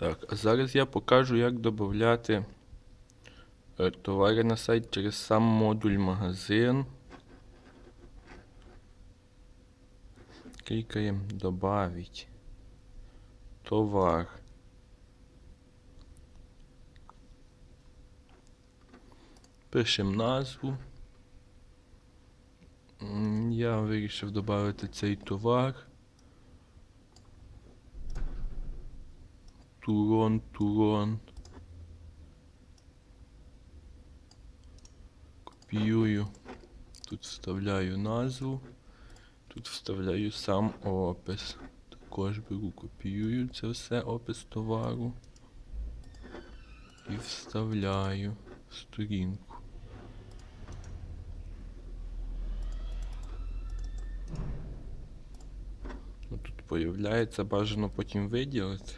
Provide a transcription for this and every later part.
Так, а зараз я покажу, як додати е, товари на сайт через сам модуль магазин. Клікаємо Добавить товар. Пишемо назву. Я вирішив додати цей товар. Турон, турон. Копіюю. Тут вставляю назву. Тут вставляю сам опис. Також беру, копіюю це все, опис товару. І вставляю в сторінку. Ну, Тут появляється, бажано потім виділити.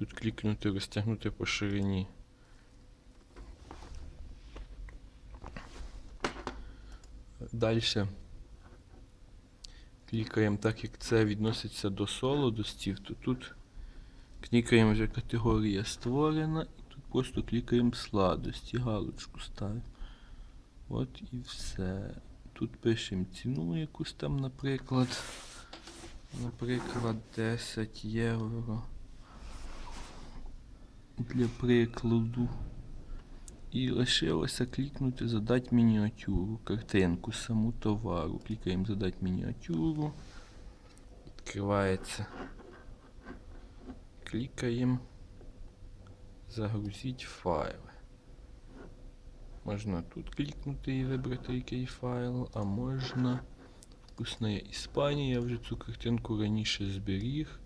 Тут клікнути, розтягнути по ширині. Далі клікаємо так, як це відноситься до солодостів, то тут клікаємо вже категорія створена, і тут просто клікаємо сладості, галочку ставимо. От і все. Тут пишемо ціну якусь там, наприклад. Наприклад, 10 євро для прикладу. І лишилося клікнути задати мініатюру, картинку саму товару. Клікаємо задати мініатюру. Відкривається. Клікаємо. Загрузіть файли. Можна тут клікнути і вибрати який файл, а можна. Вкусна Іспанія, я вже цю картинку раніше зберіг.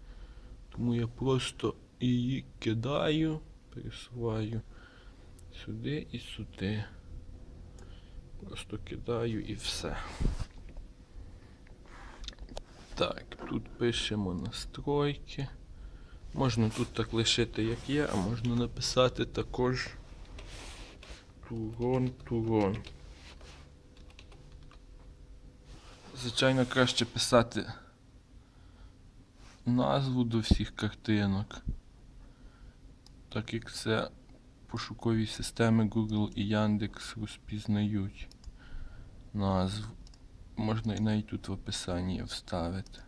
Тому я просто її кидаю, пересуваю сюди і сюди. Просто кидаю і все. Так, тут пишемо настройки. Можна тут так лишити, як є, а можна написати також турон турон. Звичайно, краще писати назву до всіх картинок, так як це пошукові системи Google і Яндекс розпізнають назву. Можна і навіть тут в описанні вставити.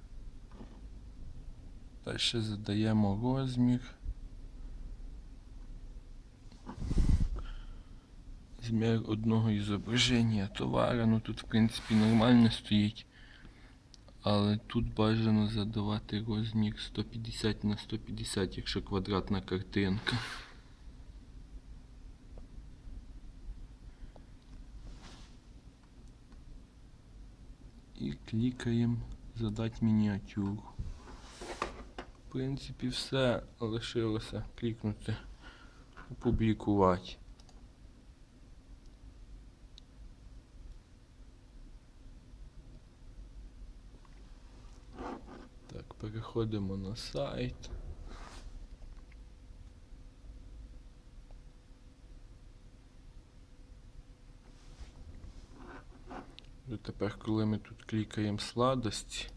Далі задаємо розмір. Змір одного ізображення товара. Ну тут в принципі нормально стоїть. Але тут бажано задавати розмір 150 на 150, якщо квадратна картинка. І клікаємо задати мініатюру. В принципі, все лишилося клікнути опублікувати. Так, переходимо на сайт. І тепер, коли ми тут клікаємо сладості,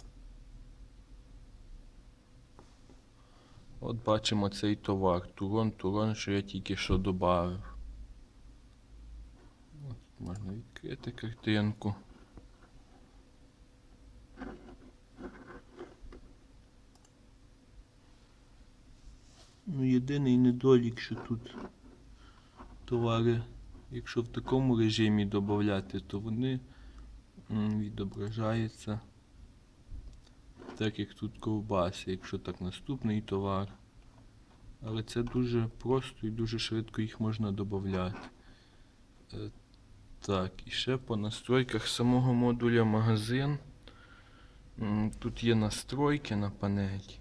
от бачимо цей товар. Турон, турон, що я тільки що додав. Можна відкрити картинку. Ну, єдиний недолік, що тут товари, якщо в такому режимі додати, то вони відображаються так, як тут ковбаси, якщо так наступний товар. Але це дуже просто і дуже швидко їх можна додати. Так, і ще по настройках самого модуля магазин. Тут є настройки на панелі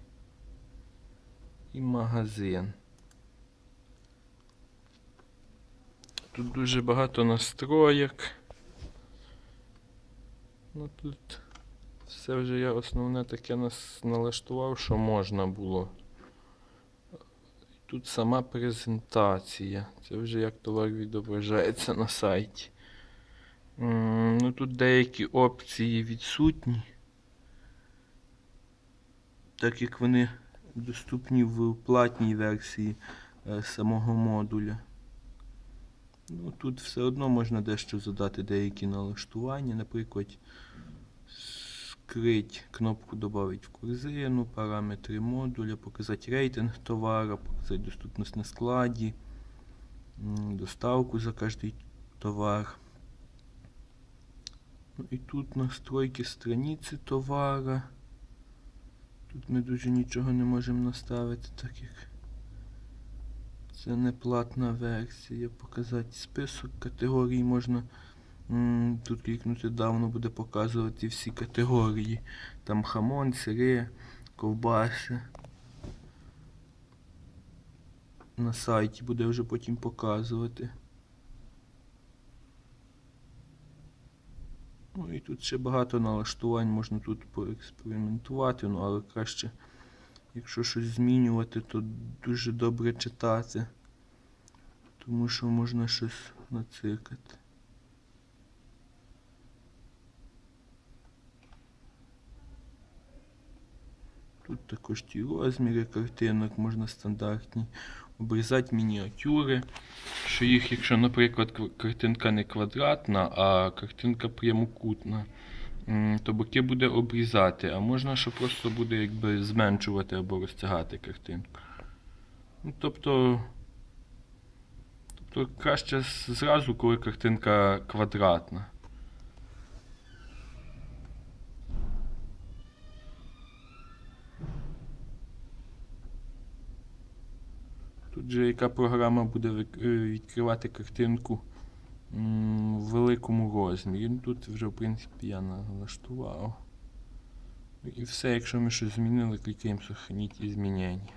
і магазин. Тут дуже багато настроєк. Ну тут все вже я основне таке нас налаштував, що можна було. Тут сама презентація. Це вже як товар відображається на сайті. Ну тут деякі опції відсутні. Так як вони доступні в платній версії е, самого модуля. Ну, тут все одно можна дещо задати деякі налаштування, наприклад, скрить кнопку «Добавить в корзину, параметри модуля, показати рейтинг товара, показати доступність на складі, доставку за кожний товар. Ну і тут настройки страниці товара. Тут ми дуже нічого не можемо наставити, так як це не платна версія. Показати список категорій можна. м, Тут клікнути давно буде показувати всі категорії. Там хамон, сири, ковбаси. На сайті буде вже потім показувати. Ну і тут ще багато налаштувань, можна тут поекспериментувати, ну але краще, якщо щось змінювати, то дуже добре читати. Тому що можна щось нацикати. Тут також ті розміри картинок можна стандартні. Обрізати мініатюри. Що їх, якщо, наприклад, картинка не квадратна, а картинка прямокутна, то боки буде обрізати, а можна, що просто буде якби зменшувати або розтягати картинку. Ну, тобто, тобто краще зразу, коли картинка квадратна. Тут яка програма буде е, відкривати картинку в великому розмірі. Ну, Тут вже, в принципі, я налаштував. І все, якщо ми щось змінили, клікаємо «Сохраніть і змінення.